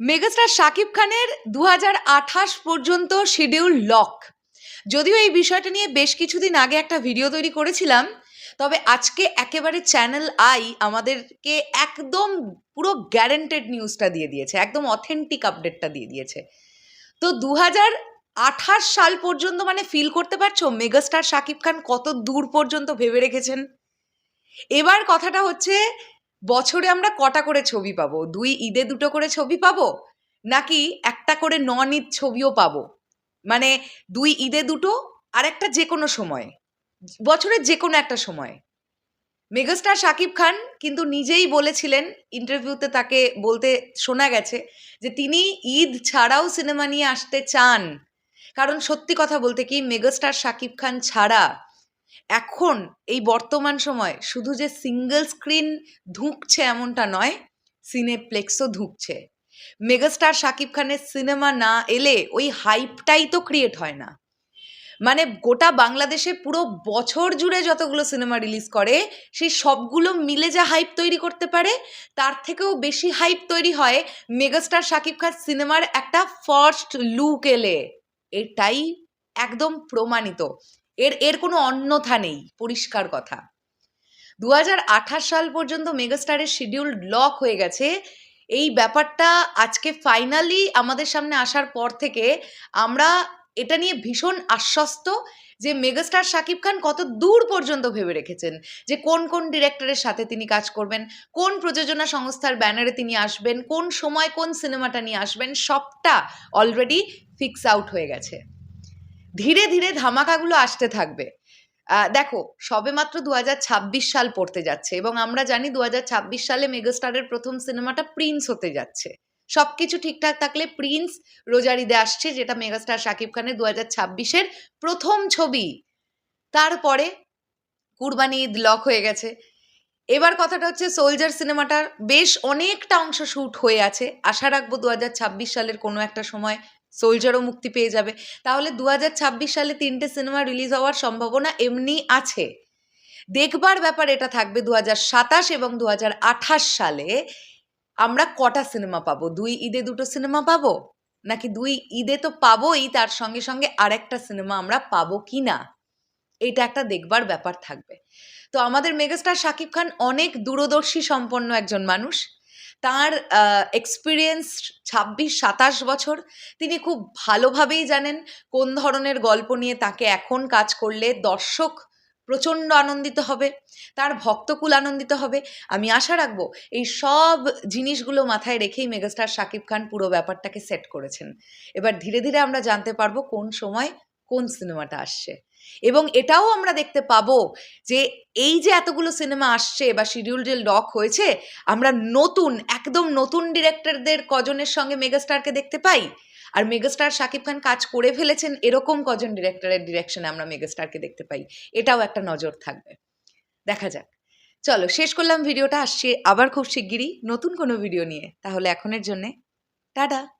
Megastar Shakib খানের দু হাজার আঠাশ পর্যন্ত শিডিউল লক যদিও এই বিষয়টা নিয়ে বেশ কিছুদিন আগে একটা ভিডিও তৈরি করেছিলাম, তবে আজকে একেবারে চ্যানেল আই আমাদেরকে একদম পুরো গ্যারেন্টেড নিউজটা দিয়ে দিয়েছে, একদম অথেন্টিক আপডেটটা দিয়ে দিয়েছে। তো দু আঠাশ সাল পর্যন্ত মানে ফিল করতে পারছ মেগাস্টার শাকিব খান কত দূর পর্যন্ত ভেবে রেখেছেন? এবার কথাটা হচ্ছে বছরে আমরা কটা করে ছবি পাবো? দুই ঈদে দুটো করে ছবি পাবো? নাকি একটা করে নন ঈদ ছবিও পাবো? মানে দুই ঈদে দুটো আর একটা যে কোনো সময়। বছরের যে কোনো একটা সময়। মেগাস্টার শাকিব খান কিন্তু নিজেই বলেছিলেন ইন্টারভিউতে তাকে বলতে শোনা গেছে যে তিনি ঈদ ছাড়াও সিনেমা নিয়ে আসতে চান। কারণ সত্যি কথা বলতে কি, মেগাস্টার শাকিব খান ছাড়া এখন, এই বর্তমান সময়, শুধু যে সিঙ্গেল স্ক্রিন ধুঁকছে এমনটা নয় সিনেপ্লেক্সও ধুঁকছে। মেগাস্টার শাকিব খানের সিনেমা না এলে ওই হাইপটাই তো ক্রিয়েট হয় না। মানে গোটা বাংলাদেশে পুরো বছর জুড়ে যতগুলো সিনেমা রিলিজ করে, সেই সবগুলো মিলে যা হাইপ তৈরি করতে পারে, তার থেকেও বেশি হাইপ তৈরি হয় মেগাস্টার শাকিব খান সিনেমার একটা ফার্স্ট লুক এলে। এটাই একদম প্রমাণিত। এর এর কোনো অন্যথা নেই, পরিষ্কার কথা। দু হাজার আঠাশ সাল পর্যন্ত মেগাস্টারের শিডিউল লক হয়ে গেছে। এই ব্যাপারটা আজকে ফাইনালি আমাদের সামনে আসার পর থেকে আমরা এটা নিয়ে ভীষণ আশ্বস্ত যে মেগাস্টার শাকিব খান কত দূর পর্যন্ত ভেবে রেখেছেন যে কোন কোন ডিরেক্টরের সাথে তিনি কাজ করবেন, কোন প্রযোজনা সংস্থার ব্যানারে তিনি আসবেন, কোন সময় কোন সিনেমাটা নিয়ে আসবেন, সবটা অলরেডি ফিক্স আউট হয়ে গেছে। ধীরে ধীরে ধামাকাগুলো আসতে থাকবে। দেখো, সবেমাত্র দু হাজার ছাব্বিশ সাল পড়তে যাচ্ছে এবং আমরা জানি দু হাজার ছাব্বিশ সালে মেগাস্টারের প্রথম সিনেমাটা প্রিন্স হতে যাচ্ছে। সবকিছু ঠিকঠাক থাকলে প্রিন্স রোজারিদে আসছে, যেটা মেগাস্টার শাকিব খানের দু হাজার ছাব্বিশের প্রথম ছবি। তারপরে কুরবানি ঈদ লক হয়ে গেছে। এবার কথাটা হচ্ছে সোলজার সিনেমাটার বেশ অনেকটা অংশ শ্যুট হয়ে আছে। আশা রাখব দু হাজার ছাব্বিশ সালের কোনো একটা সময় সোলজারও মুক্তি পেয়ে যাবে। তাহলে দুহাজার ছাব্বিশ সালে তিনটে সিনেমা রিলিজ হওয়ার সম্ভাবনা এমনি আছে। দেখবার ব্যাপার এটা থাকবে দু এবং দু সালে আমরা কটা সিনেমা পাবো? দুই ঈদে দুটো সিনেমা পাবো? নাকি দুই ঈদে তো পাবোই, তার সঙ্গে সঙ্গে আরেকটা সিনেমা আমরা পাবো কি না? এটা একটা দেখবার ব্যাপার থাকবে। তো আমাদের মেগাস্টার শাকিব খান অনেক দূরদর্শী সম্পন্ন একজন মানুষ। তার এক্সপিরিয়েন্স ছাব্বিশ, সাতাশ বছর। তিনি খুব ভালোভাবেই জানেন কোন ধরনের গল্প নিয়ে তাকে এখন কাজ করলে দর্শক প্রচণ্ড আনন্দিত হবে, তার ভক্তকুল আনন্দিত হবে। আমি আশা রাখব এই সব জিনিসগুলো মাথায় রেখেই মেগাস্টার শাকিব খান পুরো ব্যাপারটাকে সেট করেছেন। এবার ধীরে ধীরে আমরা জানতে পারব কোন সময় কোন সিনেমাটা আসছে। এবং এটাও আমরা দেখতে পাবো যে এই যে এতগুলো সিনেমা আসছে বা শিডিউল যে লক হয়েছে, আমরা নতুন, একদম নতুন ডিরেক্টরদের কজনের সঙ্গে মেগাস্টারকে দেখতে পাই। আর মেগাস্টার শাকিব খান কাজ করে ফেলেছেন, এরকম কজন ডিরেক্টরের ডিরেকশনে আমরা মেগাস্টারকে দেখতে পাই। এটাও একটা নজর থাকবে। দেখা যাক। চলো, শেষ করলাম, ভিডিওটা আসছে আবার খুব শিগগিরই নতুন কোনো ভিডিও নিয়ে। তাহলে এখনের জন্যে টাটা।